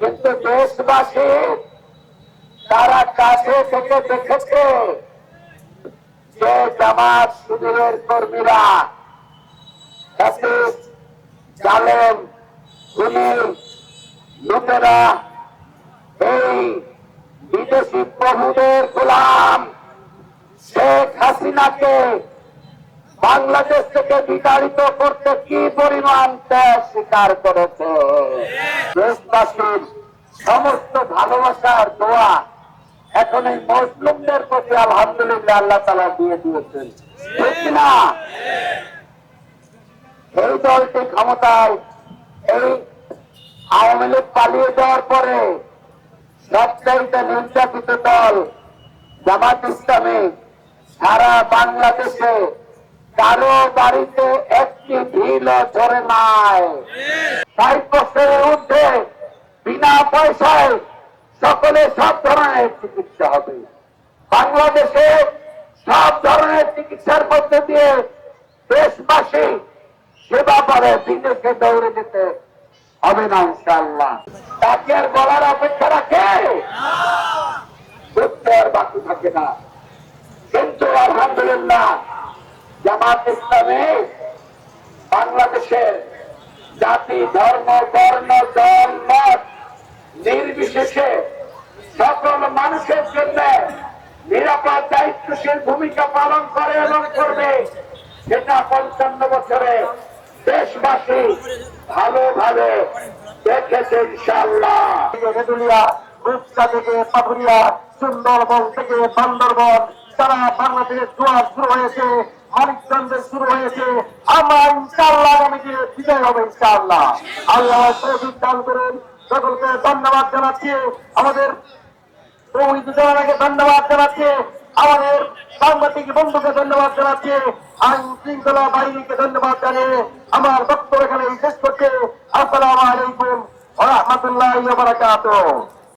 কিন্তু দেশবাসী তারা কাছে থেকে দেখেছে যে জামাত শিবিরের কর্মীরা খুনি লুটেরা এই বিদেশি প্রভুদের গোলাম শেখ হাসিনাকে বাংলাদেশ থেকে বিতাড়িত করতে কি পরিমাণ ত্যাগ স্বীকার করেছে? দেশবাসীর সমস্ত ভালোবাসার দোয়া এখন এই মুসলিমদের প্রতি আলহামদুলিল্লাহ আল্লাহ তালা দিয়ে দিয়েছেন। ঠিক না? এই দলটি ক্ষমতায়, এই আওয়ামী লীগ পালিয়ে যাওয়ার পরে সবচাইতে নির্যাতিত দল জামাত ইসলামী সারা বাংলাদেশে কারও বাড়িতে একটি ঢিলও ধরে নাই। ষাট বছরের ঊর্ধ্বে বিনা পয়সায় সকলে সব ধরনের চিকিৎসা হবে। বাংলাদেশে সব ধরনের চিকিৎসার মধ্যে দিয়ে দেশবাসী সেবা করে, বিদেশে দৌড়ে যেতে হবে না ইনশাল্লাহ তাকে আর বলার অপেক্ষা রাখে। আর বাকি থাকে না। কিন্তু আলহামদুলিল্লাহ, জামাত ইসলামী বাংলাদেশের জাতি, ধর্ম, বর্ণ, দল, মত নির্বিশেষে সকল মানুষের জন্য নিরাপদ, দায়িত্বশীল ভূমিকা পালন করে এবং করবে। সেটা পঞ্চান্ন বছরে দেশবাসী ভালোভাবে দেখেছে ইনশাল্লাহ থেকে সুন্দরবন থেকে বান্দরবন, সারা বাংলাদেশে জোয়ার শুরু হয়েছে, মানিকগঞ্জে শুরু হয়েছে। আমরা ইনশাল্লাহ আগামীতে বিজয় হবে ইনশাল্লাহ আল্লাহ তৌফিক দান করুন। সকলকে ধন্যবাদ জানাচ্ছি। আমাদের ধন্যবাদ জানাচ্ছি। আমাদের সাংবাদিক বন্ধুকে ধন্যবাদ জানাচ্ছি। আইন শৃঙ্খলা বাহিনীকে ধন্যবাদ জানিয়ে আমার বক্তব্য এখানে শেষ করছে। আসসালামু আলাইকুম ওয়া রাহমাতুল্লাহি ওয়া বারাকাতুহু।